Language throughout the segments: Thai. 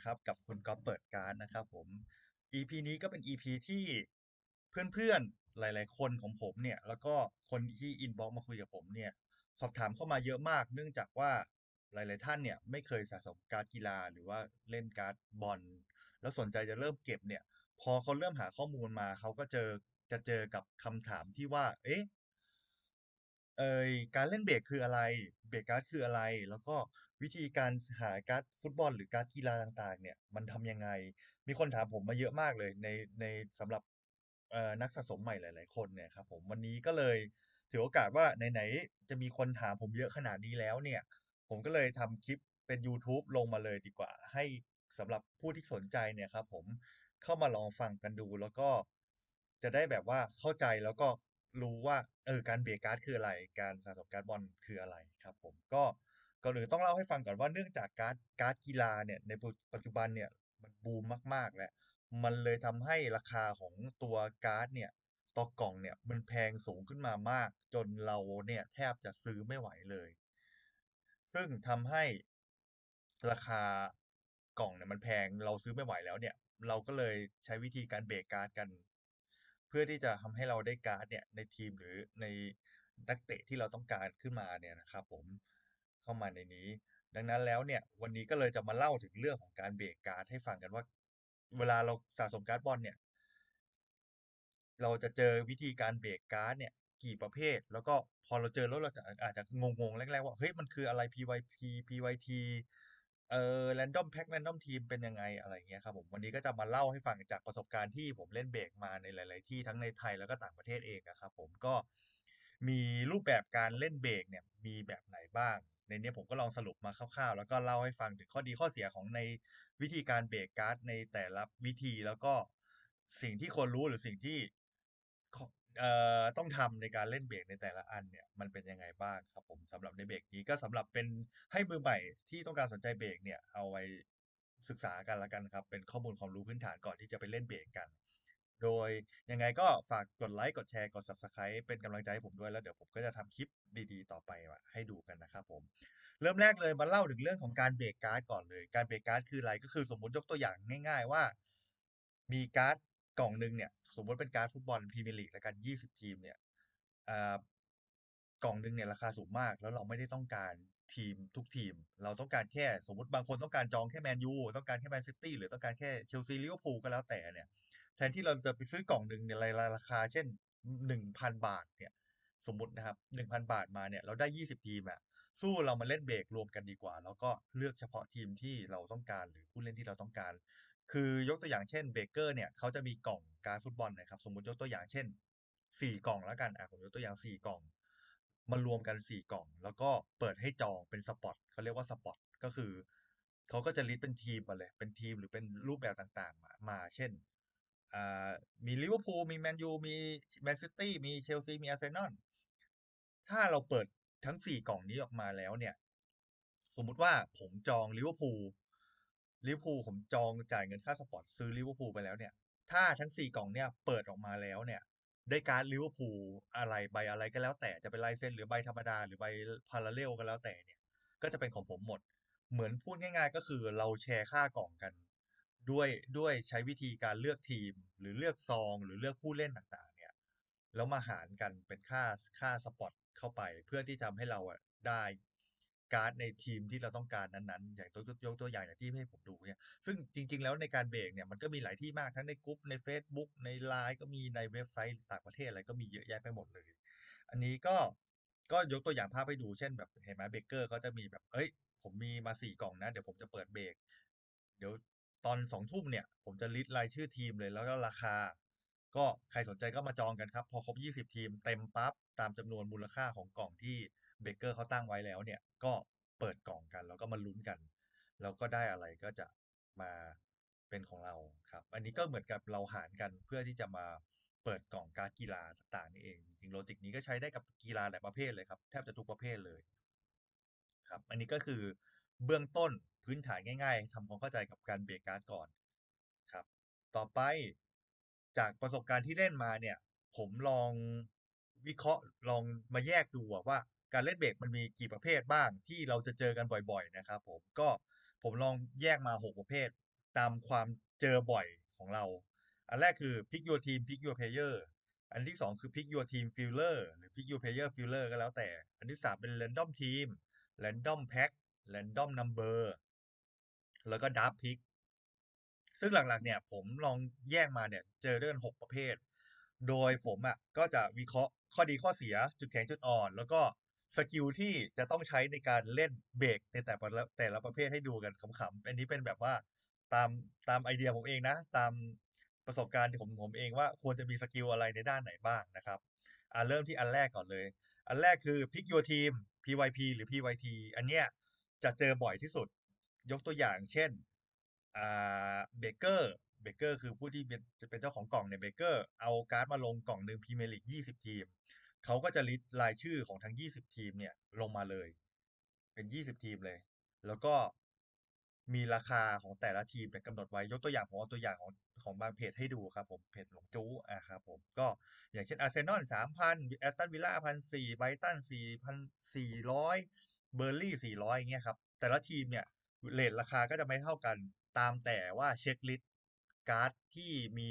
นะครับ กับคุณก๊อฟเปิดการนะครับผม EP นี้ก็เป็น EP ที่เพื่อนๆหลาย ๆ คนของผมเนี่ย แล้วก็คนที่อินบ็อกมาคุยกับผมเนี่ย สอบถามเข้ามาเยอะมาก เนื่องจากว่าหลาย ๆ ท่านเนี่ยไม่เคยสะสมการ์ดกีฬาหรือว่าเล่นการ์ดบอลแล้วสนใจจะเริ่มเก็บเนี่ย พอเขาเริ่มหาข้อมูลมาเขาก็เจอจะเจอกับคำถามที่ว่า เอ๊ะ เอ่อการเล่นเบรกคืออะไร?เบรกการ์ดคืออะไร?แล้วก็วิธีการหาการ์ดฟุตบอลหรือการ์ดกีฬาต่างๆ เนี่ยมันทำยังไง?มีคนถามผมมาเยอะมากเลยในในสำหรับนักสะสมใหม่หลาย ๆ คนเนี่ยครับผมวันนี้ก็เลยถือโอกาสว่าไหนๆจะมีคนถามผมเยอะขนาดนี้แล้วเนี่ย ผมก็เลยทำคลิปเป็นยูทูบลงมาเลยดีกว่า ให้สำหรับผู้ที่สนใจเนี่ยครับผมเข้ามาลองฟังกันดูแล้วก็จะได้แบบว่าเข้าใจแล้วก็ รู้ว่าเออการเบรกการ์ดคืออะไร?การสะสมการ์ดบอลคืออะไร?ครับ ผมก็ก่อนอื่นต้องเล่าให้ฟังก่อนว่าเนื่องจากการ์ดการ์ดกีฬาเนี่ยในปุปัจจุบันเนี่ยมันบูมมากๆแล้วมันเลยทำให้ราคาของตัวการ์ดเนี่ยต่อกล่องเนี่ยมันแพงสูงขึ้นมามาก จนเราเนี่ยแทบจะซื้อไม่ไหวเลย ซึ่งทำให้ราคากล่องเนี่ยมันแพงเราซื้อไม่ไหวแล้วเนี่ย เราก็เลยใช้วิธีการเบรกการ์ดกัน เพื่อที่จะทำให้เราได้การ์ดเนี่ยในทีมหรือในนักเตะที่เราต้องการขึ้นมาเนี่ยนะครับผมเข้ามาในนี้ ดังนั้นแล้วเนี่ยวันนี้ก็เลยจะมาเล่าถึงเรื่องของการเบรกการ์ดให้ฟังกันว่า เวลาเราสะสมการ์ดบอลเนี่ย เราจะเจอวิธีการเบรกการ์ดเนี่ยกี่ประเภท?แล้วก็พอเราเจอแล้วเราจะอาจจะงงๆแรกๆว่าเฮ้ยมันคืออะไร? PYP PYT เออ Random Pack Random Team เป็นยังไง?อะไรเงี้ยครับผมวันนี้ก็จะมาเล่าให้ฟังจากประสบการณ์ที่ผมเล่นเบรกมาในหลาย ๆ ที่ทั้งในไทยแล้วก็ต่างประเทศเองอะครับผมก็มีรูปแบบการเล่นเบรกเนี่ยมีแบบไหนบ้าง?ในนี้ผมก็ลองสรุปมาคร่าว ๆ แล้วก็เล่าให้ฟังถึงข้อดีข้อเสียของในวิธีการเบรกการ์ดในแต่ละวิธีแล้วก็สิ่งที่ควรรู้หรือสิ่งที่ เอ่อต้องทำในการเล่นเบรกในแต่ละอันเนี่ยมันเป็นยังไงบ้างครับผมสำหรับในเบรกนี้ก็สำหรับเป็นให้มือใหม่ที่ต้องการสนใจเบรกเนี่ยเอาไว้ศึกษากันล้วกันครับ เป็นข้อมูลความรู้พื้นฐานก่อนที่จะไปเล่นเบรกกัน โดยยังไงก็ฝากกดไลก์กดแชร์กด Subscribe เป็นกำลังใจให้ผมด้วยแล้วเดี๋ยวผมก็จะทำคลิปดีๆ ต่อไปอะให้ดูกันนะครับผมเริ่มแรกเลยมาเล่าถึงเรื่องของการเบรกการ์ดก่อนเลย การเบรกการ์ดคืออะไร?ก็คือสมมติยกตัวอย่างง่าย ๆ ว่า มีการ์ด กล่องหนึ่งเนี่ยสมมติเป็นการฟุตบอลพรีเมียร์ลีกแล้วกัน20ทีมเนี่ยกล่องหนึ่งเนี่ยราคาสูงมากแล้วเราไม่ได้ต้องการทีมทุกทีม เราต้องการแค่สมมติบางคนต้องการจองแค่แมนยูต้องการแค่แมนซิตี้หรือต้องการแค่เชลซีลิเวอร์พูลก็แล้วแต่เนี่ย แทนที่เราจะไปซื้อกล่องหนึ่งในราราราคา เช่น1,000บาทเนี่ย สมมตินะครับ1,000บาทมาเนี่ยเราได้20ทีมอะสู้เรามาเล่นเบรกรวมกันดีกว่า แล้วก็เลือกเฉพาะทีมที่เราต้องการหรือผู้เล่นที่เราต้องการ คือยกตัวอย่างเช่นเบเกอร์เนี่ยเขาจะมีกล่องการ์ดฟุตบอลนะครับสมมติยกตัวอย่างเช่น4กล่องแล้วกันอ่าผมยกตัวอย่าง4กล่องมารวมกัน4กล่อง แล้วก็เปิดให้จองเป็นสปอตเขาเรียกว่าสปอตก็คือเขาก็จะลิสต์เป็นทีมมาเลยเป็นทีมหรือเป็นรูปแบบต่างๆ มามา เช่นมีลิเวอร์พูลมีแมนยูมีแมนซิตี้มีเชลซีมีอาร์เซนอลถ้าเราเปิดทั้ง4กล่องนี้ออกมาแล้วเนี่ย สมมุติว่าผมจองลิเวอร์พูล ลิเวอร์พูลผมจองจ่ายเงินค่าสปอร์ตซื้อลิเวอร์พูลไปแล้วเนี่ย ถ้าทั้ง4กล่องเนี่ยเปิดออกมาแล้วเนี่ย ได้การ์ดลิเวอร์พูลอะไรใบอะไรก็แล้วแต่จะเป็นลายเซ็นหรือใบธรรมดาหรือใบ parallel ก็แล้วแต่เนี่ย ก็จะเป็นของผมหมด เหมือนพูดง่าย ๆ ก็คือเราแชร์ค่ากล่องกัน ด้วยด้วยใช้วิธีการเลือกทีม หรือเลือกซอง หรือเลือกผู้เล่นต่างๆ เนี่ย แล้วมาหารกันเป็นค่าค่าสปอตเข้าไป เพื่อที่ทำให้เราอะได้ การ์ดในทีมที่เราต้องการนั้นๆ อย่างยกยกตัวอย่างอย่างที่ให้ผมดูเนี่ย ซึ่งจริง ๆ แล้วในการเบรกเนี่ยมันก็มีหลายที่มากทั้งในกรุ๊ปในเฟซบุ๊กใน LINE ก็มีในเว็บไซต์ต่างประเทศอะไรก็มีเยอะแยะไปหมดเลย อันนี้ก็ก็ยกตัวอย่างภาพให้ดูเช่นแบบเห็นไหมเบเกอร์เขาจะมีแบบเฮ้ย ผมมีมา4กล่องนะ เดี๋ยวผมจะเปิดเบรกเดี๋ยวตอน20:00เนี่ย ผมจะลิสต์รายชื่อทีมเลยแล้วก็ราคา ก็ใครสนใจก็มาจองกันครับ พอครบ 20 ทีมเต็มปั๊บตามจำนวนมูลค่าของกล่องที่ เบเกอร์เขาตั้งไว้แล้วเนี่ยก็เปิดกล่องกัน แล้วก็มาลุ้นกัน แล้วก็ได้อะไรก็จะมาเป็นของเราครับ อันนี้ก็เหมือนกับเราหารกันเพื่อที่จะมาเปิดกล่องการกีฬาต่างๆนี่เองจริงๆ Logic นี้ก็ใช้ได้กับกีฬาหลายประเภทเลยครับแทบจะทุกประเภทเลยครับอันนี้ก็คือเบื้องต้นพื้นฐานง่าย ๆทำความเข้าใจกับการเบรกการ์ดก่อนครับ ต่อไปจากประสบการณ์ที่เล่นมาเนี่ย ผมลองวิเคราะห์ลองมาแยกดูว่า การเล่นเบรกมันมีกี่ประเภทบ้างที่เราจะเจอกันบ่อย ๆ นะครับผมก็ผมลองแยกมาหกประเภท ตามความเจอบ่อยของเรา อันแรกคือ pick your team pick your player อันที่สองคือ pick your team filler หรือ pick your player filler ก็แล้วแต่ อันที่สามเป็น random team random pack random number แล้วก็ draft pick ซึ่งหลักๆ เนี่ยผมลองแยกมาเนี่ยเจอเรื่องหกประเภท โดยผมอะก็จะวิเคราะห์ข้อดีข้อเสียจุดแข็งจุดอ่อน แล้วก็ สกิลที่จะต้องใช้ในการเล่นเบรกในแต่ละแต่ละประเภทให้ดูกันขำๆ อันนี้เป็นแบบว่าตามตามไอเดียผมเองนะ ตามประสบการณ์ที่ผมผมเองว่าควรจะมีสกิลอะไรในด้านไหนบ้างนะครับอ่าเริ่มที่อันแรกก่อนเลย อันแรกคือ pick your team PYP หรือ PYT อันเนี้ยจะเจอบ่อยที่สุด ยกตัวอย่างเช่นอ่าเบเกอร์เบเกอร์คือผู้ที่จะเป็นเจ้าของกล่องเนี่ยเบเกอร์เอาการ์ดมาลงกล่องหนึ่งพรีเมียร์ลีกยี่สิบทีม เขาก็จะลิสต์รายชื่อของทั้งยี่สิบทีมเนี่ยลงมาเลย เป็นยี่สิบทีมเลย แล้วก็มีราคาของแต่ละทีมเนี่ยกำหนดไว้ยกตัวอย่างผมเอาตัวอย่างของของบางเพจให้ดูครับผมเพจหลงจู้อะครับผมก็อย่างเช่นอาร์เซนอลสามพันแอตตันวิลล่าพันสี่ไบตันสี่พันสี่ร้อยเบอร์ลี่สี่ร้อยอย่างเงี้ยครับ แต่ละทีมเนี่ยเรทราคาก็จะไม่เท่ากันตามแต่ว่าเช็คลิสต์การ์ดที่มี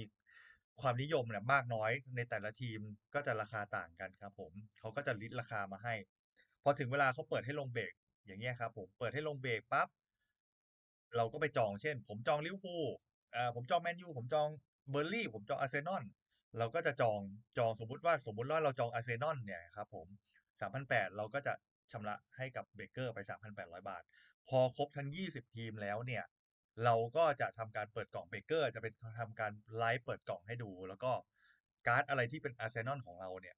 ความนิยมเนี่ยมากน้อยในแต่ละทีมก็จะราคาต่างกันครับ ผมเขาก็จะลิสต์ราคามาให้ พอถึงเวลาเขาเปิดให้ลงเบรกอย่างเงี้ยครับผมเปิดให้ลงเบรกปั๊บเราก็ไปจองเช่น ผมจองลิเวอร์พูลอ่าผมจองแมนยูผมจองเบอร์ลี่ผมจองอาร์เซนอลเราก็จะจองจองสมมุติว่าสมมุติว่าเราจองอาร์เซนอลเนี่ยครับผมสามพันแปดเราก็จะชำระให้กับเบเกอร์ไปสามพันแปดร้อยบาท พอครบทั้งยี่สิบทีมแล้วเนี่ย เราก็จะทำการเปิดกล่องเบเกอร์ จะเป็นทำการไลฟ์เปิดกล่องให้ดู แล้วก็การ์ดอะไรที่เป็นอาร์เซนอลของเราเนี่ย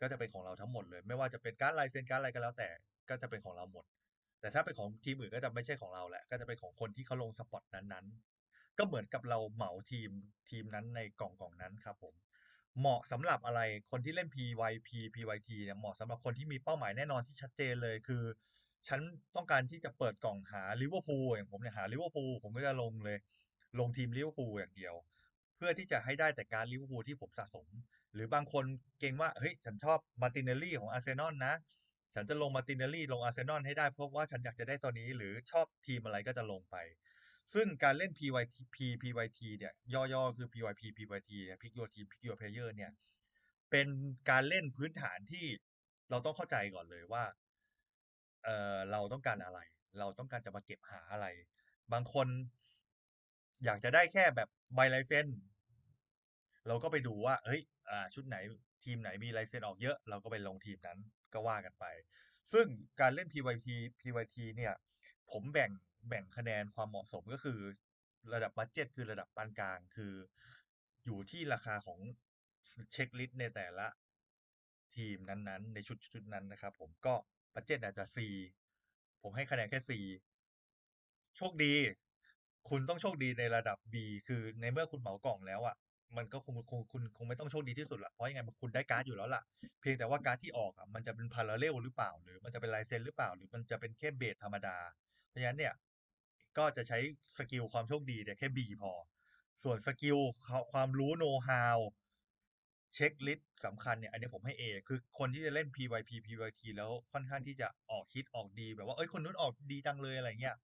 ก็จะเป็นของเราทั้งหมดเลย ไม่ว่าจะเป็นการ์ดลายเซ็นการ์ดอะไรก็แล้วแต่ ก็จะเป็นของเราหมด แต่ถ้าเป็นของทีมอื่นก็จะไม่ใช่ของเราแหละ ก็จะเป็นของคนที่เขาลงสปอตนั้นๆ ก็เหมือนกับเราเหมาทีมทีมนั้นในกล่องกล่องนั้นครับผม เหมาะสำหรับอะไร คนที่เล่น PYP PYT เนี่ย เหมาะสำหรับคนที่มีเป้าหมายแน่นอนที่ชัดเจนเลยคือ ฉันต้องการที่จะเปิดกล่องหาลิเวอร์พูลอย่างผมเนี่ยหาลิเวอร์พูลผมก็จะลงเลย ลงทีมลิเวอร์พูลอย่างเดียว เพื่อที่จะให้ได้แต่การลิเวอร์พูลที่ผมสะสม หรือบางคนเก่งว่าเฮ้ยฉันชอบมาตินเนลลี่ของอาร์เซนอลนะฉันจะลงมาตินเนลลี่ลงอาร์เซนอลให้ได้เพราะว่าฉันอยากจะได้ตัวนี้ หรือชอบทีมอะไรก็จะลงไป ซึ่งการเล่น PYP PYT เนี่ยย่อๆ คือ PYP PYT Pick Your Team Pick Your Player เนี่ยเป็นการเล่นพื้นฐานที่เราต้องเข้าใจก่อนเลยว่า เออเราต้องการอะไร เราต้องการจะมาเก็บหาอะไร บางคน อยากจะได้แค่แบบใบลายเซ็นเราก็ไปดูว่า เฮ้ยอ่าชุดไหนทีมไหนมีลายเซ็นออกเยอะ เราก็ไปลงทีมนั้นก็ว่ากันไป ซึ่งการเล่น PYT PYT เนี่ย ผมแบ่งแบ่งคะแนนความเหมาะสมก็คือระดับบัดเจ็ตคือระดับปานกลางคืออยู่ที่ราคาของเช็คลิสต์ในแต่ละทีมนั้นๆ ในชุดชุดนั้นนะครับ ผมก็ บัดเจตอาจจะ C ผมให้คะแนนแค่ C โชคดี คุณต้องโชคดีในระดับ B คือในเมื่อคุณเหมากล่องแล้วอะ มันก็คงคงคุณคงไม่ต้องโชคดีที่สุดละเพราะยังไงคุณได้การ์ดอยู่แล้วล่ะ เพียงแต่ว่าการ์ดที่ออกอะมันจะเป็นพาราเรลหรือเปล่า หรือมันจะเป็นลายเซ็นหรือเปล่า หรือมันจะเป็นแค่เบสธรรมดา เพราะฉะนั้นเนี่ย ก็จะใช้สกิลความโชคดีเนี่ยแค่ B พอ ส่วนสกิลความรู้โน้ตฮาว เช็คลิสต์สำคัญเนี่ยอันนี้ผมให้ A คือคนที่จะเล่น PYP PYT แล้วค่อนข้างที่จะออกฮิตออกดี แบบว่าเอ้ยคนนู้นออกดีจังเลยอะไรเงี้ย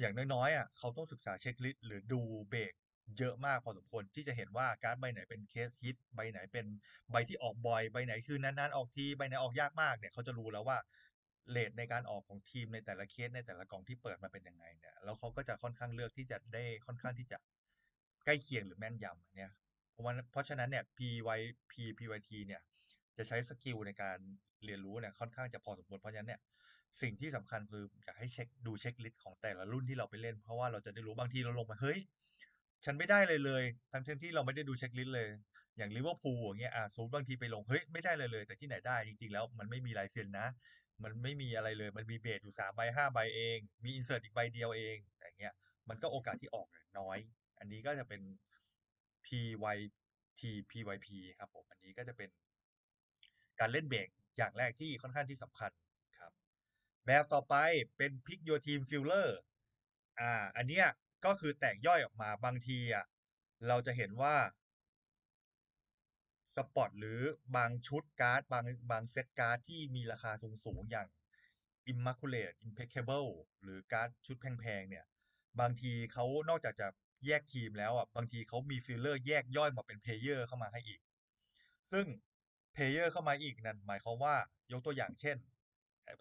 อย่างน้อยๆอะเขาต้องศึกษาเช็คลิสต์หรือดูเบรกเยอะมากพอสมควรที่จะเห็นว่าการ์ดใบไหนเป็นเคสฮิตใบไหนเป็นใบที่ออกบ่อยใบไหนคือนานๆออกทีใบไหนออกยากมากเนี่ยเขาจะรู้แล้วว่าเลทในการออกของทีมในแต่ละเคสในแต่ละกล่องที่เปิดมาเป็นยังไงเนี่ยแล้วเขาก็จะค่อนข้างเลือกที่จะได้ค่อนข้างที่จะใกล้เคียงหรือแม่นยำเนี่ย เพราะว่าเพราะฉะนั้นเนี่ย PY P PYT เนี่ยจะใช้สกิลในการเรียนรู้เนี่ยค่อนข้างจะพอสมควรเพราะฉะนั้นเนี่ยสิ่งที่สำคัญคืออยากให้เช็คดูเช็คลิสต์ของแต่ละรุ่นที่เราไปเล่น เพราะว่าเราจะได้รู้บางทีเราลงมาเฮ้ยฉันไม่ได้เลยเลย ทั้งที่เราไม่ได้ดูเช็คลิสต์เลย อย่างลิเวอร์พูลอย่างเงี้ยอะสมมติบางทีไปลงเฮ้ยไม่ได้เลยเลย แต่ที่ไหนได้จริงๆแล้วมันไม่มีลายเซ็นนะ มันไม่มีอะไรเลยมันมีเบสอยู่สามใบห้าใบเอง มีอินเสิร์ตอีกใบเดียวเองอย่างเงี้ยมันก็โอกาสที่ออกน้อย อันนี้ก็จะเป็น PYT PYP ครับผมอันนี้ก็จะเป็นการเล่นเบรกอย่างแรกที่ค่อนข้างที่สำคัญครับ แบบต่อไปเป็น Pick Your Team Filler อ่า อันเนี้ยก็คือแตกย่อยออกมาบางทีอะเราจะเห็นว่าสปอตหรือบางชุดการ์ด บางบางเซตการ์ดที่มีราคาสูงสูงอย่าง immaculate impeccable หรือการ์ดชุดแพงๆเนี่ย บางทีเขานอกจากจะ แยกทีมแล้วอะบางทีเขามีฟิลเลอร์แยกย่อยมาเป็นเพลเยอร์เข้ามาให้อีก ซึ่งเพลเยอร์เข้ามาอีกนั่นหมายความว่ายกตัวอย่างเช่น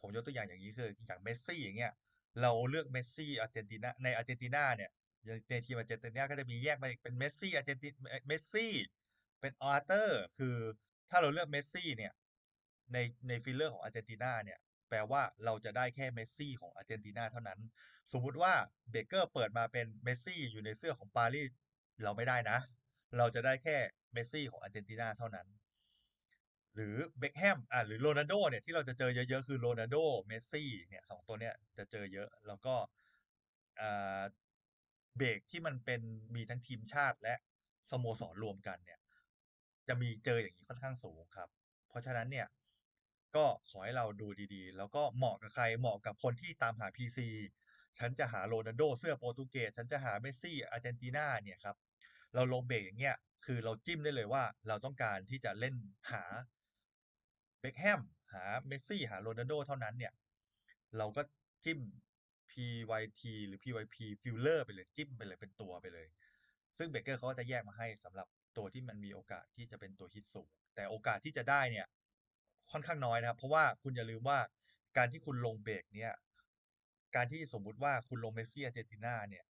ผมยกตัวอย่างอย่างนี้คืออย่างเมสซี่อย่างเงี้ยเราเลือกเมสซี่อาร์เจนตินาในอาร์เจนตินาเนี่ยในทีมอาร์เจนตินาก็จะมีแยกมาอีกเป็นเมสซี่อาร์เจนติเมสซี่เป็นอาร์เตอร์คือถ้าเราเลือกเมสซี่เนี่ยในในฟิลเลอร์ของอาร์เจนตินาเนี่ย แปลว่าเราจะได้แค่เมสซี่ของอาร์เจนตินาเท่านั้น สมมุติว่าเบเกอร์เปิดมาเป็นเมสซี่อยู่ในเสื้อของปารีสเราไม่ได้นะ เราจะได้แค่เมสซี่ของอาร์เจนตินาเท่านั้น หรือเบคแฮมอะหรือโรนัลโดเนี่ยที่เราจะเจอเยอะๆคือโรนัลโดเมสซี่เนี่ยสองตัวเนี่ยจะเจอเยอะแล้วก็เบรกที่มันเป็นมีทั้งทีมชาติและสโมสรรวมกันเนี่ย จะมีเจออย่างนี้ค่อนข้างสูงครับ เพราะฉะนั้นเนี่ย ก็ขอให้เราดูดีๆ แล้วก็เหมาะกับใครเหมาะกับคนที่ตามหา PC ฉันจะหาโรนัลโดเสื้อโปรตุเกสฉันจะหาเมสซี่อาร์เจนตินาเนี่ยครับ เราลงเบรกอย่างเงี้ยคือเราจิ้มได้เลยว่าเราต้องการที่จะเล่นหาเบคแฮมหาเมสซี่หาโรนัลโดเท่านั้นเนี่ย เราก็จิ้ม PYT หรือ PYP Filler ไปเลยจิ้มไปเลยเป็นตัวไปเลย ซึ่งเบเกอร์เขาก็จะแยกมาให้สำหรับตัวที่มันมีโอกาสที่จะเป็นตัวฮิตสูง แต่โอกาสที่จะได้เนี่ย ค่อนข้างน้อยนะครับ เพราะว่าคุณอย่าลืมว่าการที่คุณลงเบรกเนี่ยการที่สมมุติว่าคุณลงเมสซี่อาร์เจนตินาเนี่ย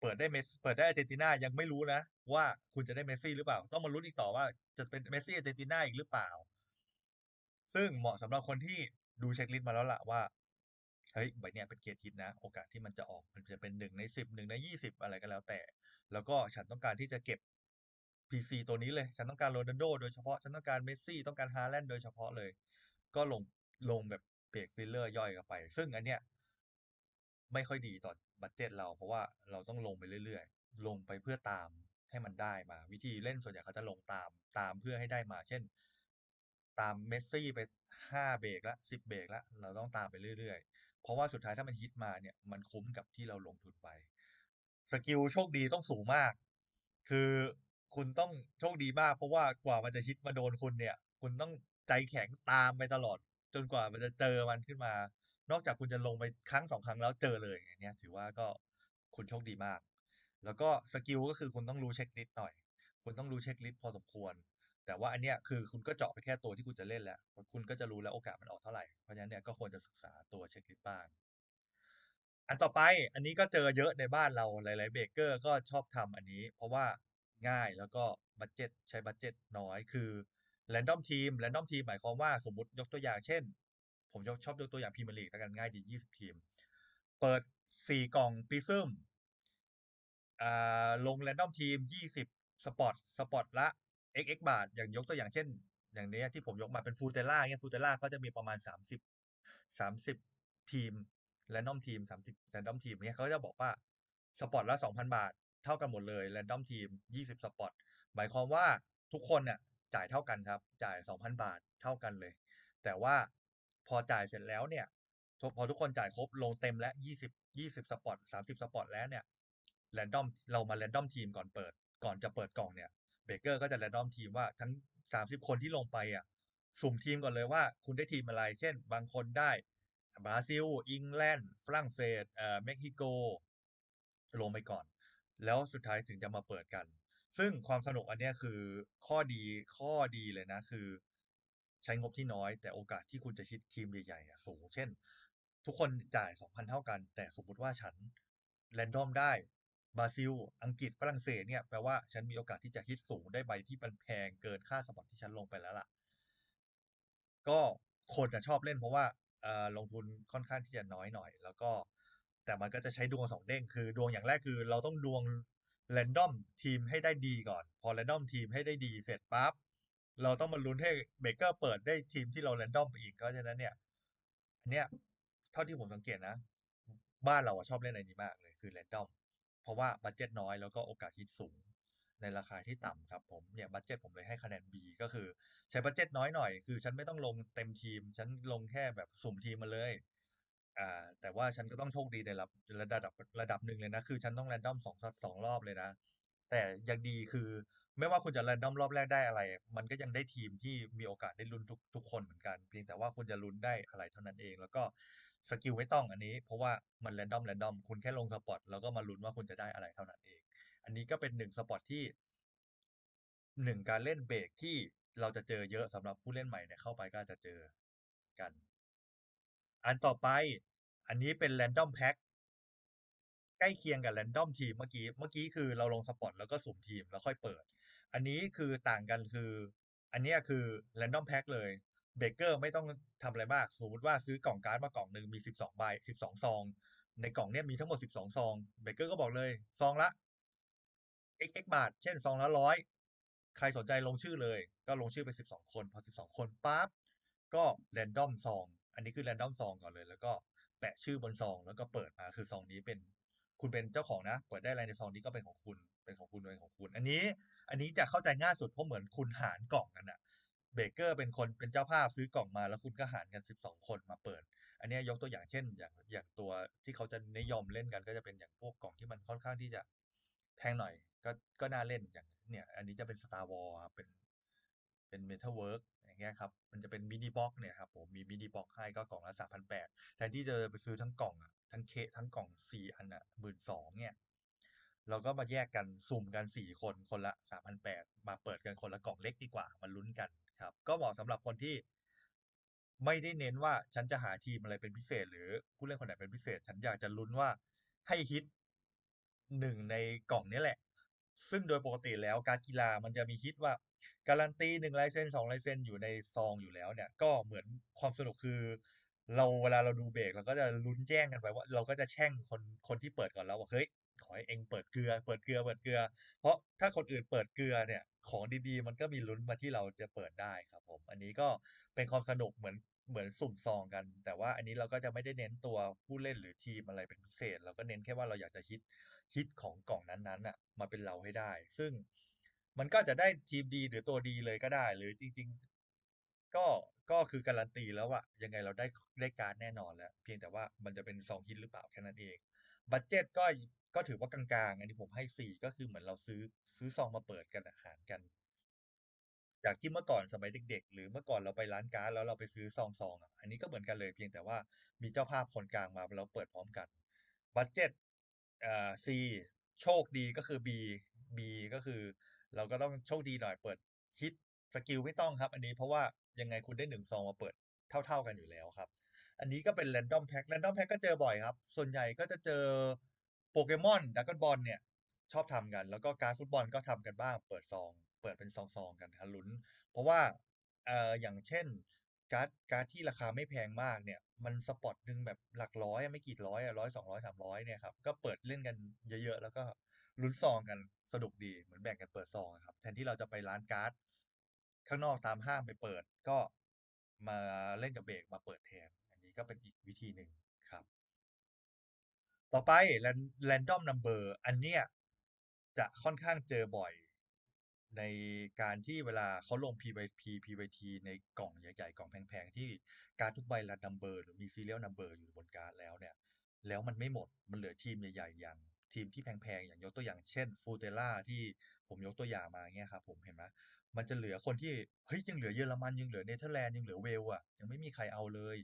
เปิดได้เมสเปิดได้อาร์เจนตินายังไม่รู้นะ ว่าคุณจะได้เมสซี่หรือเปล่า ต้องมาลุ้นอีกต่อว่าจะเป็นเมสซี่อาร์เจนตินาอีกหรือเปล่า ซึ่งเหมาะสำหรับคนที่ดูเช็คลิสต์มาแล้วล่ะว่าเฮ้ยใบเนี้ยเป็นเกียรติฮิตนะ โอกาสที่มันจะออกมันจะเป็นหนึ่งในสิบหนึ่งในยี่สิบอะไรก็แล้วแต่ แล้วก็ฉันต้องการที่จะเก็บ PC ตัวนี้เลย ฉันต้องการโรนัลโดโดยเฉพาะ ฉันต้องการเมสซี่ ต้องการฮาแลนด์โดยเฉพาะเลย ก็ลงลงแบบเบรกฟิลเลอร์ย่อยกันไป ซึ่งอันเนี้ยไม่ค่อยดีต่อบัดเจ็ตเรา เพราะว่าเราต้องลงไปเรื่อยๆ ลงไปเพื่อตามให้มันได้มา วิธีเล่นส่วนใหญ่เขาจะลงตามตามเพื่อให้ได้มา เช่น ตามเมสซี่ไปห้าเบรกละสิบเบรกละเราต้องตามไปเรื่อยๆ เพราะว่าสุดท้ายถ้ามันฮิตมาเนี่ยมันคุ้มกับที่เราลงทุนไป สกิลโชคดีต้องสูงมาก คือ คุณต้องโชคดีมาก เพราะว่ากว่ามันจะฮิตมาโดนคุณเนี่ย คุณต้องใจแข็งตามไปตลอด จนกว่ามันจะเจอมันขึ้นมา นอกจากคุณจะลงไปครั้งสองครั้งแล้วเจอเลยอย่างเนี้ยถือว่าก็คุณโชคดีมาก แล้วก็สกิลก็คือคุณต้องรู้เช็คลิสต์หน่อย คุณต้องรู้เช็คลิสต์พอสมควร แต่ว่าอันเนี้ยคือคุณก็เจาะไปแค่ตัวที่คุณจะเล่นแล้ว คุณก็จะรู้แล้วโอกาสมันออกเท่าไหร่ เพราะฉะนั้นเนี่ยก็ควรจะศึกษาตัวเช็คลิสต์บ้าง อันต่อไปอันนี้ก็เจอเยอะในบ้านเราหลาย ๆ เบเกอร์ก็ชอบทำอันนี้ เพราะว่า ง่ายแล้วก็บัดเจ็ตใช้บัดเจ็ตน้อยคือ Random Team Random Team หมายความว่าสมมติยกตัวอย่างเช่น ผมชอบยกตัวอย่างพรีเมียร์ลีกแล้วกันง่ายดี20ทีม เปิด4กล่องปีซึมอ่าลง Random Team 20สปอตสปอตละ xx บาท อย่างยกตัวอย่างเช่น อย่างเนี้ยที่ผมยกมาเป็นฟูเตล่าเงี้ยฟูเตล่าก็จะมีประมาณ30 30ทีมแรนดอมทีมสามสิบแรนดอมทีมเนี้ยเขาจะบอกว่าสปอตละสองพันบาท เท่ากันหมดเลยแรนดอมทีมยี่สิบสปอตหมายความว่าทุกคนเนี่ยจ่ายเท่ากันครับ จ่ายสองพันบาทเท่ากันเลย แต่ว่าพอจ่ายเสร็จแล้วเนี่ย พอทุกคนจ่ายครบลงเต็มแล้วยี่สิบยี่สิบสปอตสามสิบสปอตแล้วเนี่ยแรนดอมเรามาแรนดอมทีมก่อนเปิด ก่อนจะเปิดกล่องเนี่ยเบเกอร์ก็จะแรนดอมทีมว่าทั้งสามสิบคนที่ลงไปอะสุ่มทีมก่อนเลยว่าคุณได้ทีมอะไร เช่น บางคนได้บราซิลอังกฤษฝรั่งเศสเอ่อเม็กซิโกลงไปก่อน แล้วสุดท้ายถึงจะมาเปิดกัน ซึ่งความสนุกอันนี้คือข้อดีข้อดีเลยนะคือ ใช้งบที่น้อย แต่โอกาสที่คุณจะฮิตทีมใหญ่ๆอะสูง เช่น ทุกคนจ่าย 2,000 เท่ากัน แต่สมมติว่าฉันแรนดอมได้บราซิล อังกฤษฝรั่งเศสเนี่ยแปลว่าฉันมีโอกาสที่จะฮิตสูงได้ใบที่มันแพงเกินค่าสปอตที่ฉันลงไปแล้วล่ะ ก็คนอะชอบเล่นเพราะว่าลงทุนค่อนข้างที่จะน้อยหน่อย แล้วก็ แต่มันก็จะใช้ดวง2เด้งคือ ดวงอย่างแรกคือ เราต้องดวง random ทีมให้ได้ดีก่อน พอ random ทีมให้ได้ดีเสร็จปั๊บเราต้องมาลุ้นให้เบเกอร์เปิดได้ทีมที่เรา random ไปอีกเพราะฉะนั้นเนี่ยอันเนี้ยเท่าที่ผมสังเกตนะ บ้านเราอะชอบเล่นอันนี้มากเลยคือ random เพราะว่าบัดเจ็ตน้อยแล้วก็โอกาสฮิตสูง ในราคาที่ต่ำครับผมเนี่ยบัดเจ็ตผมเลยให้คะแนน B ก็คือ ใช้บัดเจ็ตน้อยหน่อยคือ ฉันไม่ต้องลงเต็มทีม ฉันลงแค่แบบสุ่มทีมมาเลย อ่า แต่ว่าฉันก็ต้องโชคดีในระระดับระดับหนึ่งเลยนะ คือฉันต้อง random 2ส2รอบเลยนะ แต่ยังดีคือ ไม่ว่าคุณจะ random รอบแรกได้อะไร มันก็ยังได้ทีมที่มีโอกาสได้ลุ้นทุกทุกคนเหมือนกัน เพียงแต่ว่าคุณจะลุ้นได้อะไรเท่านั้นเอง แล้วก็สกิลไม่ต้องอันนี้ เพราะว่ามันแรนดอมแรนดอมคุณแค่ลงสปอตแล้วก็มาลุ้นว่าคุณจะได้อะไรเท่านั้นเอง อันนี้ก็เป็นหนึ่งสปอตที่หนึ่งการเล่นเบรกที่เราจะเจอเยอะสำหรับผู้เล่นใหม่เนี่ยเข้าไปก็จะเจอกัน อันต่อไป อันนี้เป็นแรนดอมแพ็คใกล้เคียงกับแรนดอมทีมเมื่อกี้ เมื่อกี้คือเราลงสปอตแล้วก็สุ่มทีมแล้วค่อยเปิด อันนี้คือต่างกันคือ อันนี้คือแรนดอมแพ็คเลยเบเกอร์ไม่ต้องทำอะไรมาก สมมติว่าซื้อกล่องการ์ดมากล่องหนึ่งมีสิบสองใบสิบสองซอง ในกล่องเนี้ยมีทั้งหมดสิบสองซอง เบเกอร์ก็บอกเลย ซองละ xx บาท เช่นซองละร้อยใครสนใจลงชื่อเลย ก็ลงชื่อไปสิบสองคน พอสิบสองคนปั๊บก็แรนดอมซอง อันนี้คือแรนดอมซองก่อนเลย แล้วก็ แปะชื่อบนซองแล้วก็เปิดมาคือซองนี้เป็นคุณเป็นเจ้าของนะเปิดได้อะไรในซองนี้ก็เป็นของคุณเป็นของคุณเป็นของคุณ อันนี้ อันนี้จะเข้าใจง่ายสุดเพราะเหมือนคุณหารกล่องกันอะเบเกอร์เป็นคนเป็นเจ้าภาพซื้อกล่องมาแล้วคุณก็หารกันสิบสองคนมาเปิด อันนี้ยกตัวอย่างเช่น อย่างอย่างตัวที่เขาจะนิยมเล่นกันก็จะเป็นอย่างพวกกล่องที่มันค่อนข้างที่จะแพงหน่อย ก็ก็น่าเล่นอย่างเนี่ย อันนี้จะเป็น Star Wars ครับเป็นเป็น Metal Work อย่าง เงี้ยครับมันจะเป็นมินิบ็อกเนี่ยครับผมมีมินิบ็อกให้ก็กล่องละสามพันแปดแทนที่จะไปซื้อทั้งกล่องอะทั้งเคทั้งกล่องสี่อันอะหมื่นสองเนี่ยเราก็มาแยกกันสุ่มกันสี่คนคนละสามพันแปดมาเปิดกันคนละกล่องเล็กดีกว่ามาลุ้นกันครับ ก็เหมาะสำหรับคนที่ไม่ได้เน้นว่าฉันจะหาทีมอะไรเป็นพิเศษ หรือผู้เล่นคนไหนเป็นพิเศษ ฉันอยากจะลุ้นว่าให้ฮิตหนึ่งในกล่องนี้แหละ ซึ่งโดยปกติแล้วการกีฬามันจะมีฮิตว่า การันตีหนึ่งลายเซ็นสองลายเซ็นอยู่ในซองอยู่แล้วเนี่ย ก็เหมือนความสนุกคือ เราเวลาเราดูเบรกเราก็จะลุ้นแย่งกันไปว่า เราก็จะแช่งคนคนที่เปิดก่อนแล้วว่าเฮ้ยขอให้เองเปิดเกลือ เปิดเกลือเปิดเกลือ เพราะถ้าคนอื่นเปิดเกลือเนี่ย ของดีๆ มันก็มีลุ้นมาที่เราจะเปิดได้ครับผม อันนี้ก็เป็นความสนุกเหมือนเหมือนสุ่มซองกัน แต่ว่าอันนี้เราก็จะไม่ได้เน้นตัวผู้เล่นหรือทีมอะไรเป็นพิเศษ เราก็เน้นแค่ว่าเราอยากจะฮิตฮิตของกล่องนั้นๆน่ะมาเป็นเราให้ได้ ซึ่ง มันก็จะได้ทีมดีหรือตัวดีเลยก็ได้ หรือจริง ๆ ก็ก็คือการันตีแล้วว่ายังไงเราได้ได้การแน่นอนแล้ว เพียงแต่ว่ามันจะเป็นซองฮิตหรือเปล่าแค่นั้นเองบัดเจ็ตก็ก็ถือว่ากลางๆ อันนี้ผมให้สี่ก็คือเหมือนเราซื้อซื้อซองมาเปิดกันอะหารกัน จากที่เมื่อก่อนสมัยเด็ก ๆ หรือเมื่อก่อนเราไปร้านการ์ดแล้วเราไปซื้อซองซองอะอันนี้ก็เหมือนกันเลย เพียงแต่ว่ามีเจ้าภาพคนกลางมาเราเปิดพร้อมกันบัดเจ็ตอ่า C โชคดีก็คือ B B ก็คือ เราก็ต้องโชคดีหน่อยเปิดฮิตสกิลไม่ต้องครับ อันนี้เพราะว่ายังไงคุณได้หนึ่งซองมาเปิดเท่า ๆกันอยู่แล้วครับ อันนี้ก็เป็นแรนดอมแพ็คแรนดอมแพ็คก็เจอบ่อยครับ ส่วนใหญ่ก็จะเจอโปเกมอนดักกอนบอลเนี่ยชอบทำกัน แล้วก็การฟุตบอลก็ทำกันบ้าง เปิดซอง เปิดเป็นซองๆกันครับลุ้น เพราะว่าเอ่ออย่างเช่นการ์ดการ์ดที่ราคาไม่แพงมากเนี่ย มันสปอตหนึ่งแบบหลักร้อยไม่กี่ร้อยร้อยสองร้อยสามร้อยเนี่ยครับ ก็เปิดเล่นกันเยอะๆ แล้วก็ ลุ้นซองกันสนุกดีเหมือนแบ่งกันเปิดซองครับ แทนที่เราจะไปร้านการ์ดข้างนอกตามห้างไปเปิด ก็มาเล่นกับเบรกมาเปิดแทน อันนี้ก็เป็นอีกวิธีหนึ่งครับ ต่อไป Ran- Random Number อันเนี้ยจะค่อนข้างเจอบ่อยในการที่เวลาเขาลง PVP PVT ในกล่องใหญ่ๆ กล่องแพงๆ ที่การ์ดทุกใบ Random Number หรือมี Serial Number อยู่บนการ์ดแล้วเนี่ย แล้วมันไม่หมดมันเหลือทีมใหญ่ๆ อย่าง ทีมที่แพงๆ อย่างยกตัวอย่างเช่น Futera ที่ผมยกตัวอย่างมาเงี้ยครับผมเห็นไหมมันจะเหลือคนที่เฮ้ยยังเหลือเยอรมันยังเหลือเนเธอร์แลนด์ยังเหลือเวลส์อะยังไม่มีใครเอาเลย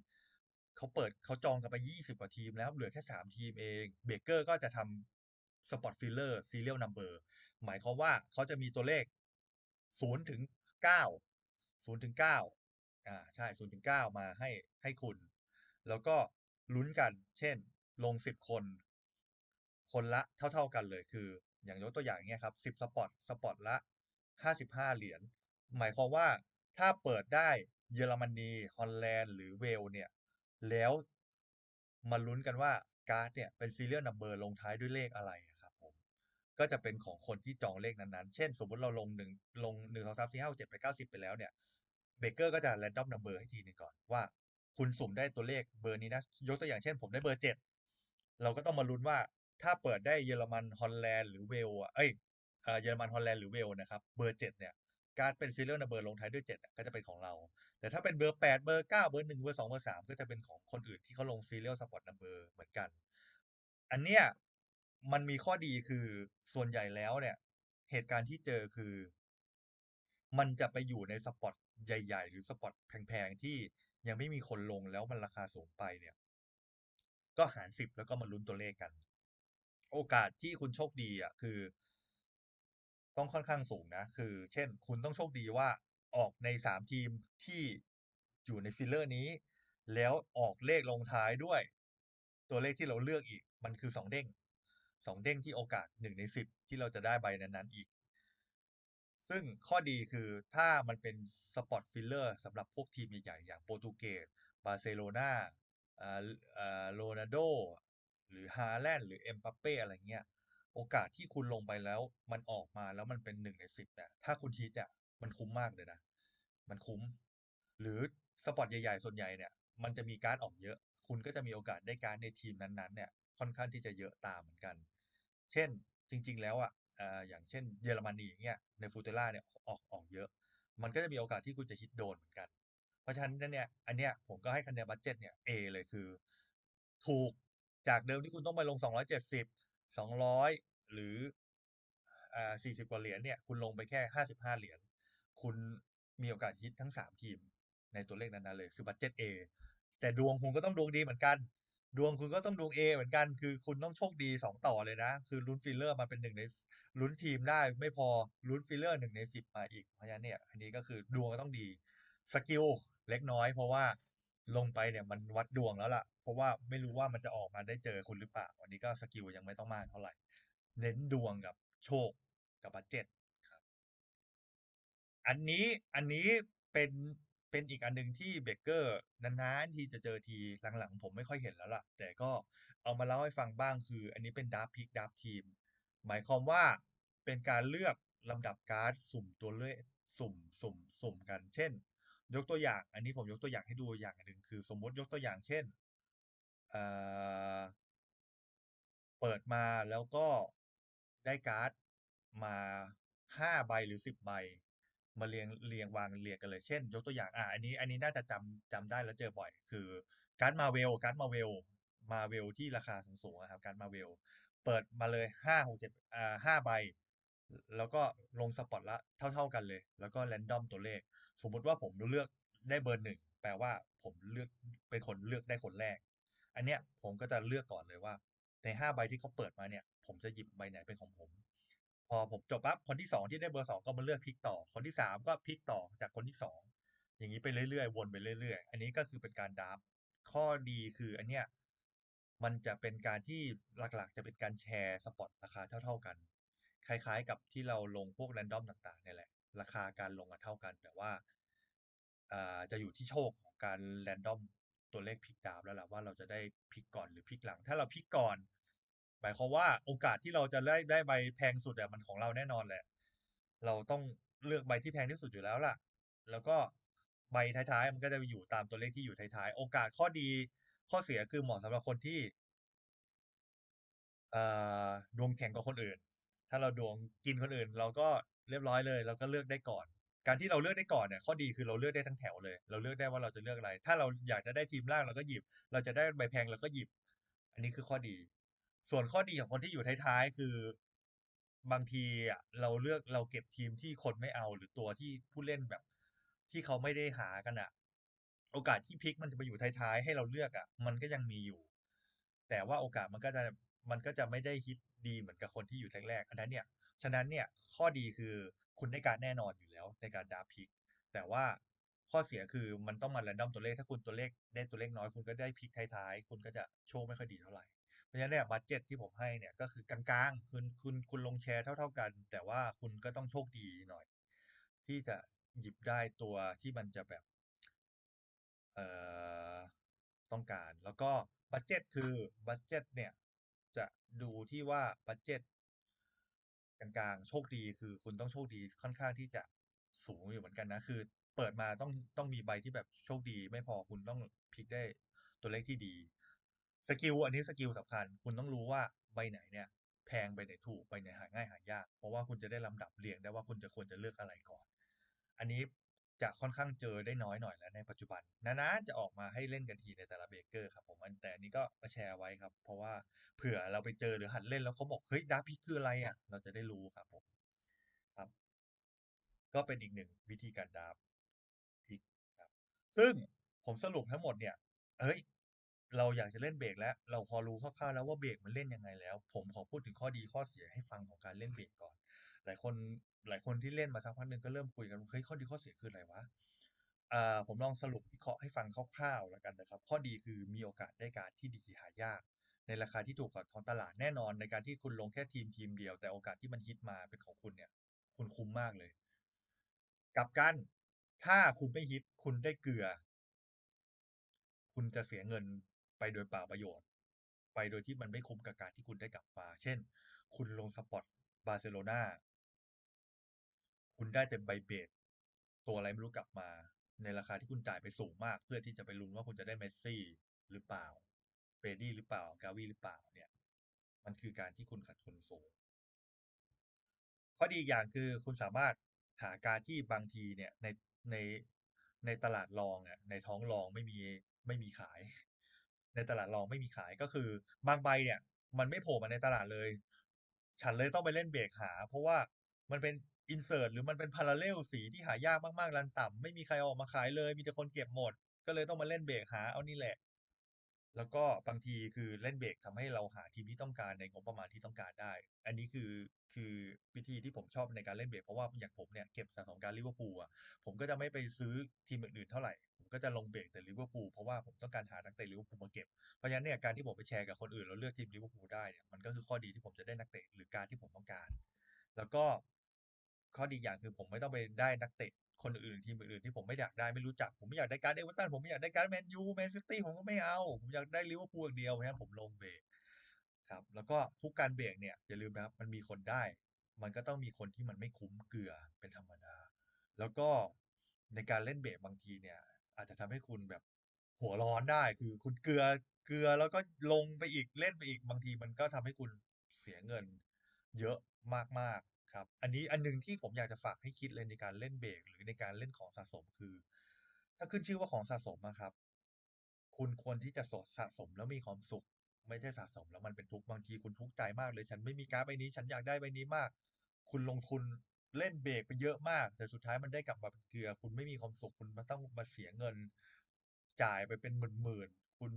เขาเปิดเขาจองกันไปยี่สิบกว่าทีมแล้วเหลือแค่สามทีมเองเบเกอร์ก็จะทำสปอตฟิลเลอร์ซีเรียลนัมเบอร์หมายความว่าเขาจะมีตัวเลขศูนย์ถึงเก้าศูนย์ถึงเก้าอ่าใช่ศูนย์ถึงเก้ามาให้ให้คุณ แล้วก็ลุ้นกัน เช่น ลงสิบคน คนละเท่า ๆกันเลยคือ อย่างยกตัวอย่างเนี้ยครับสิบสปอตสปอตละห้าสิบห้าเหรียญหมายความว่าถ้าเปิดได้เยอรมนีฮอลแลนด์หรือเวลเนี่ยแล้วมาลุ้นกันว่าการ์ดเนี่ยเป็น serial number ลงท้ายด้วยเลขอะไรครับผมก็จะเป็นของคนที่จองเลขนั้นๆ เช่น สมมติเราลงหนึ่งลงหนึ่งสองสามสี่ห้าเจ็ดแปดเก้าสิบไปแล้วเนี่ยเบเกอร์ก็จะ random number ให้ทีนึงก่อนว่า คุณสุ่มได้ตัวเลขเบอร์นี้นะ ยกตัวอย่างเช่นผมได้เบอร์เจ็ดเราก็ต้องมาลุ้นว่า ถ้าเปิดได้เยอรมันฮอลแลนด์หรือเวลส์อะเอ้ยเยอรมันฮอลแลนด์หรือเวลส์นะครับเบอร์เจ็ดเนี่ยการเป็น serial number ลงท้ายด้วยเจ็ดอะก็จะเป็นของเรา แต่ถ้าเป็นเบอร์แปดเบอร์เก้าเบอร์หนึ่งเบอร์สองเบอร์สามก็จะเป็นของคนอื่นที่เขาลง serial spot number เหมือนกัน อันเนี้ยมันมีข้อดีคือส่วนใหญ่แล้วเนี่ย เหตุการณ์ที่เจอคือ มันจะไปอยู่ในสปอตใหญ่ ๆ หรือสปอตแพงๆที่ยังไม่มีคนลงแล้วมันราคาสูงไปเนี่ย ก็หารสิบแล้วก็มาลุ้นตัวเลขกัน โอกาสที่คุณโชคดีอะคือ ต้องค่อนข้างสูงนะ คือ เช่น คุณต้องโชคดีว่าออกในสามทีมที่อยู่ในฟิลเลอร์นี้ แล้วออกเลขลงท้ายด้วย ตัวเลขที่เราเลือกอีก มันคือสองเด้งสองเด้งที่โอกาสหนึ่งในสิบที่เราจะได้ใบนั้นๆอีก ซึ่งข้อดีคือถ้ามันเป็นสปอตฟิลเลอร์สำหรับพวกทีมใหญ่ๆอย่างโปรตุเกสบาร์เซโลนาอ่าอ่าโรนัลโด หรือฮาแลนด์หรือเอ็มบัปเป้อะไรเงี้ย โอกาสที่คุณลงไปแล้ว มันออกมาแล้วมันเป็นหนึ่งในสิบเนี่ยถ้าคุณฮิตอะมันคุ้มมากเลยนะ มันคุ้ม หรือสปอตใหญ่ๆ ส่วนใหญ่เนี่ย มันจะมีการ์ดออกเยอะ คุณก็จะมีโอกาสได้การ์ดในทีมนั้นๆเนี่ยค่อนข้างที่จะเยอะตามเหมือนกัน เช่นจริง ๆ แล้วอะอย่างเช่นเยอรมนีอย่างเงี้ยในฟูเตล่าเนี่ยออกออกเยอะ มันก็จะมีโอกาสที่คุณจะฮิตโดนเหมือนกัน เพราะฉะนั้นเนี่ยอันเนี้ยผมก็ให้คะแนนบัดเจ็ตเนี่ย A เลยคือ ถูก จากเดิมที่คุณต้องไปลง 270 200 หรืออ่า40 กว่าเหรียญเนี่ย คุณลงไปแค่ 55 เหรียญ คุณมีโอกาสฮิตทั้ง 3 ทีม ในตัวเลขนั้นๆเลย คือบัดเจ็ต A แต่ดวงคุณก็ต้องดวงดีเหมือนกัน ดวงคุณก็ต้องดวง A เหมือนกัน คือคุณต้องโชคดี 2 ต่อเลยนะ คือลุ้นฟิลเลอร์มาเป็น1ในลุ้นทีมได้ไม่พอลุ้นฟิลเลอร์1ใน10มาอีก เพราะฉะนั้นเนี่ย อันนี้ก็คือดวงก็ต้องดี สกิลเล็กน้อยเพราะว่า ลงไปเนี่ยมันวัดดวงแล้วล่ะ เพราะว่าไม่รู้ว่ามันจะออกมาได้เจอคุณหรือเปล่าอันนี้ก็สกิลยังไม่ต้องมากเท่าไหร่ เน้นดวงกับโชคกับบัดเจ็ตครับ อันนี้อันนี้เป็นเป็นอีกอันหนึ่งที่เบเกอร์นานๆที่จะเจอทีหลังๆ ผมไม่ค่อยเห็นแล้วล่ะ แต่ก็เอามาเล่าให้ฟังบ้างคือ อันนี้เป็น Draft Pick Draft Team หมายความว่าเป็นการเลือกลำดับการ์ดสุ่มตัวเลขสุ่มสุ่มสุ่มกัน เช่น ยกตัวอย่าง อันนี้ผมยกตัวอย่างให้ดูอย่างหนึ่งคือ สมมติยกตัวอย่างเช่นเปิดมาแล้วก็ได้การ์ดมา5ใบหรือ10ใบ มาเรียงเรียงวางเรียงกันเลยเช่น ยกตัวอย่างอ่าอันนี้ อันนี้น่าจะจำจำได้แล้วเจอบ่อย คือการ์ด Marvel การ์ด Marvel Marvel ที่ราคาสูงๆครับการ์ด Marvel เปิดมาเลย5 6 7อ่า5ใบ แล้วก็ลงสปอตละเท่า ๆกันเลย แล้วก็ random ตัวเลข สมมุติว่าผมเลือกได้เบอร์1แปลว่าผมเลือกเป็นคนเลือกได้คนแรก อันเนี้ยผมก็จะเลือกก่อนเลยว่า ใน5ใบที่เขาเปิดมาเนี่ย ผมจะหยิบใบไหนเป็นของผม พอผมจบปั๊บคนที่2ที่ได้เบอร์2ก็มาเลือกพลิกต่อ คนที่3ก็พลิกต่อจากคนที่2ออย่างงี้ไปเรื่อยๆ วนไปเรื่อยๆ อันนี้ก็คือเป็นการดราฟต์ข้อดีคืออันเนี้ยมันจะเป็นการที่หลักๆ จะเป็นการแชร์สปอตราคาเท่า ๆกัน คล้ายๆกับที่เราลงพวก random ต่างๆเนี่ยแหละ ราคาการลงอะเท่ากัน แต่ว่าอ่าจะอยู่ที่โชคของการ random ตัวเลขพลิกดาฟต์แล้วล่ะว่าเราจะได้พลิกก่อนหรือพลิกหลัง ถ้าเราพลิกก่อนหมายความว่าโอกาสที่เราจะได้ได้ใบแพงสุดอะมันของเราแน่นอนแหละ เราต้องเลือกใบที่แพงที่สุดอยู่แล้วล่ะ แล้วก็ใบท้ายๆ มันก็จะอยู่ตามตัวเลขที่อยู่ท้ายๆ โอกาสข้อดีข้อเสียคือเหมาะสำหรับคนที่อ่าดวงแข็งกว่าคนอื่น ถ้าเราดวงกินคนอื่น เราก็เรียบร้อยเลยเราก็เลือกได้ก่อน การที่เราเลือกได้ก่อนเนี่ยข้อดีคือเราเลือกได้ทั้งแถวเลย เราเลือกได้ว่าเราจะเลือกอะไร ถ้าเราอยากจะได้ทีมล่างเราก็หยิบ เราจะได้ใบแพงเราก็หยิบ อันนี้คือข้อดี ส่วนข้อดีของคนที่อยู่ท้ายๆคือบางทีอะเราเลือกเราเก็บทีมที่คนไม่เอาหรือตัวที่ผู้เล่นแบบ ที่เขาไม่ได้หากันอะโอกาสที่พลิกมันจะไปอยู่ท้ายๆให้เราเลือกอะมันก็ยังมีอยู่ แต่ว่าโอกาสมันก็จะ มันก็จะไม่ได้ฮิตดีเหมือนกับคนที่อยู่แรกๆอันนั้นเนี่ยฉะนั้นเนี่ยข้อดีคือคุณได้การแน่นอนอยู่แล้วในการดาพลิก แต่ว่าข้อเสียคือมันต้องมา random ตัวเลขถ้าคุณตัวเลขได้ตัวเลขน้อยคุณก็ได้พลิกท้ายๆคุณก็จะโชคไม่ค่อยดีเท่าไหร่เพราะฉะนั้นเนี่ยบัดเจ็ตที่ผมให้เนี่ยก็คือกลางๆคุณคุณคุณลงแชร์เท่า ๆกัน แต่ว่าคุณก็ต้องโชคดีหน่อย ที่จะหยิบได้ตัวที่มันจะแบบเอ่อต้องการแล้วก็บัดเจ็ตคือบัดเจ็ตเนี่ย จะดูที่ว่าบัดเจ็ตกลางๆ โชคดีคือคุณต้องโชคดีค่อนข้างที่จะสูงอยู่เหมือนกันนะ คือเปิดมาต้องต้องมีใบที่แบบโชคดีไม่พอคุณต้องพลิกได้ตัวเลขที่ดี สกิลอันนี้สกิลสำคัญ คุณต้องรู้ว่าใบไหนเนี่ยแพงใบไหนถูกใบไหนหาง่ายหายาก เพราะว่าคุณจะได้ลำดับเรียงได้ว่าคุณจะควรจะเลือกอะไรก่อน อันนี้ จะค่อนข้างเจอได้น้อยหน่อยแล้วในปัจจุบันนานๆจะออกมาให้เล่นกันทีในแต่ละเบเกอร์ครับผมแต่อันนี้ก็มาแชร์ไว้ครับ เพราะว่าเผื่อเราไปเจอหรือหัดเล่นแล้วเขาบอก"เฮ้ยดาพิกคืออะไรอะ?"เราจะได้รู้ครับผมครับ ก็เป็นอีก1วิธีการดาฟต์พิกครับ ซึ่งผมสรุปทั้งหมดเนี่ยเฮ้ย เราอยากจะเล่นเบรกแล้ว เราพอรู้คร่าวๆแล้วว่าเบรกมันเล่นยังไงแล้ว ผมขอพูดถึงข้อดีข้อเสียให้ฟังของการเล่นเบรกก่อน หลายคนหลายคนที่เล่นมาสักพักหนึ่งก็เริ่มคุยกันเฮ้ยข้อดีข้อเสียคืออะไรวะอ่าผมลองสรุปวิเคราะห์ให้ฟังคร่าวๆแล้วกันนะครับ ข้อดีคือมีโอกาสได้การที่ดีหายาก ในราคาที่ถูกกว่าท้องตลาดแน่นอนในการที่คุณลงแค่ทีมทีมเดียว แต่โอกาสที่มันฮิตมาเป็นของคุณเนี่ย คุณคุ้มมากเลยกลับกัน ถ้าคุณไม่ฮิตคุณได้เกลือ คุณจะเสียเงินไปโดยเปล่าประโยชน์ ไปโดยที่มันไม่คุ้มกับการที่คุณได้กลับมา เช่น คุณลงสปอตบาร์เซโลนา คุณได้แต่ใบเบสตัวอะไรไม่รู้กลับมา ในราคาที่คุณจ่ายไปสูงมาก เพื่อที่จะไปลุ้นว่าคุณจะได้เมสซี่หรือเปล่าเปดี้หรือเปล่ากาวีหรือเปล่าเนี่ย มันคือการที่คุณขาดทุนสูงข้อดีอีกอย่างคือคุณสามารถหาการที่บางทีเนี่ยในในในตลาดรองเนี่ยในท้องรองไม่มีไม่มีขาย ในตลาดรองไม่มีขายก็คือ บางใบเนี่ย มันไม่โผล่มาในตลาดเลย ฉันเลยต้องไปเล่นเบรกหา เพราะว่ามันเป็น อินเสิร์ตหรือมันเป็นพาราเลลสีที่หายากมากๆรันต่ำไม่มีใครออกมาขายเลย มีแต่คนเก็บหมด ก็เลยต้องมาเล่นเบรกหาเอานี่แหละ แล้วก็บางทีคือเล่นเบรกทำให้เราหาทีมที่ต้องการในงบประมาณที่ต้องการได้ อันนี้คือคือวิธีที่ผมชอบในการเล่นเบรกเพราะว่าอย่างผมเนี่ยเก็บสะสมการลิเวอร์พูลอะผมก็จะไม่ไปซื้อทีมอื่นๆเท่าไหร่ผมก็จะลงเบรกแต่ลิเวอร์พูลเพราะว่าผมต้องการหานักเตะลิเวอร์พูลมาเก็บเพราะฉะนั้นเนี่ยการที่ผมไปแชร์กับคนอื่นแล้วเลือกทีมลิเวอร์พูลได้เนี่ยมันก็คือข้อดีที่ผมจะได้นักเตะหรือการที่ผมต้องการ แล้วก็ ข้อดีอย่างคือผมไม่ต้องไปได้นักเตะคนอื่นทีมอื่นที่ผมไม่อยากได้ไม่รู้จัก ผมไม่อยากได้การเอเวอร์ตันผมไม่อยากได้การแมนยูแมนซิตี้ผมก็ไม่เอา ผมอยากได้ลิเวอร์พูลอย่างเดียวเพราะฉะนั้นผมลงเบรกครับ แล้วก็ทุกการเบรกเนี่ยอย่าลืมนะครับมันมีคนได้ มันก็ต้องมีคนที่มันไม่คุ้มเกลือเป็นธรรมดา แล้วก็ในการเล่นเบรกบางทีเนี่ย อาจจะทำให้คุณแบบหัวร้อนได้คือคุณเกลือเกลือแล้วก็ลงไปอีกเล่นไปอีกบางทีมันก็ทำให้คุณเสียเงินเยอะมาก ครับ อันนี้อันหนึงที่ผมอยากจะฝากให้คิดเลยในการเล่นเบรกหรือในการเล่นของสะสมคือ ถ้าขึ้นชื่อว่าของสะสมอะครับ คุณควรที่จะสดสะสมแล้วมีความสุข ไม่ใช่สะสมแล้วมันเป็นทุกข์บางทีคุณทุกข์ใจมากเลย ฉันไม่มีการ์ดใบนี้ ฉันอยากได้ใบนี้มาก คุณลงทุนเล่นเบรกไปเยอะมาก แต่สุดท้ายมันได้กลับมาเป็นเกลือ คุณไม่มีความสุขคุณมาต้องมาเสียเงิน จ่ายไปเป็นหมื่นๆคุณ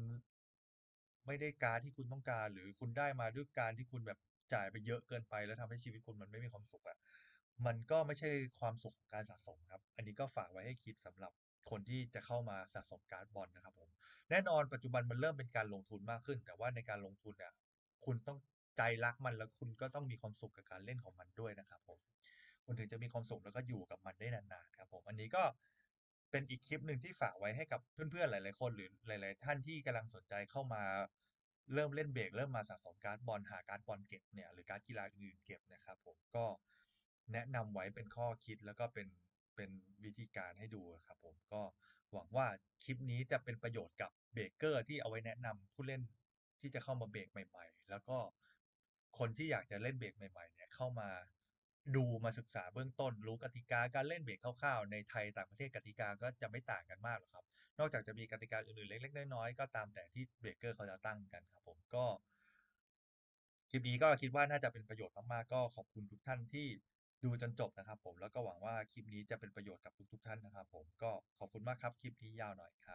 ไม่ได้การที่คุณต้องการ หรือคุณได้มาด้วยการที่คุณแบบ จ่ายไปเยอะเกินไป แล้วทำให้ชีวิตคุณมันไม่มีความสุขอะมันก็ไม่ใช่ความสุขของการสะสมครับ อันนี้ก็ฝากไว้ให้คิดสำหรับคนที่จะเข้ามาสะสมการ์ดบอลนะครับผม แน่นอนปัจจุบันมันเริ่มเป็นการลงทุนมากขึ้น แต่ว่าในการลงทุนเนี่ยคุณต้องใจรักมันแล้วคุณก็ต้องมีความสุขกับการเล่นของมันด้วยนะครับผมคุณถึงจะมีความสุขแล้วก็อยู่กับมันได้นานๆครับผมอันนี้ก็เป็นอีกคลิปหนึ่งที่ฝากไว้ให้กับเพื่อนๆหลาย ๆ คนหรือหลาย ๆ ท่านที่กำลังสนใจเข้ามา เริ่มเล่นเบรกเริ่มมาสะสมการ์ดบอลหาการ์ดบอลเก็บเนี่ยหรือการ์ดกีฬาอื่นเก็บนะครับ ผมก็แนะนำไว้เป็นข้อคิดแล้วก็เป็นเป็นวิธีการให้ดูครับ ผมก็หวังว่าคลิปนี้จะเป็นประโยชน์กับเบรกเกอร์ที่เอาไว้แนะนำผู้เล่นที่จะเข้ามาเบรกใหม่ ๆ แล้วก็คนที่อยากจะเล่นเบรกใหม่ ๆ เนี่ยเข้ามา ดูมาศึกษาเบื้องต้น รู้กติกาการเล่นเบรกคร่าวๆ ในไทยต่างประเทศกติกาก็จะไม่ต่างกันมากหรอกครับ นอกจากจะมีกติกาอื่นๆเล็กๆน้อยๆก็ตามแต่ที่เบรกเกอร์เขาจะตั้งกันครับผมก็คลิปนี้ก็คิดว่าน่าจะเป็นประโยชน์มากๆก็ขอบคุณทุกท่านที่ดูจนจบนะครับ ผมแล้วก็หวังว่าคลิปนี้จะเป็นประโยชน์กับทุกๆท่านนะครับ ผมก็ขอบคุณมากครับคลิปนี้ยาวหน่อยครับ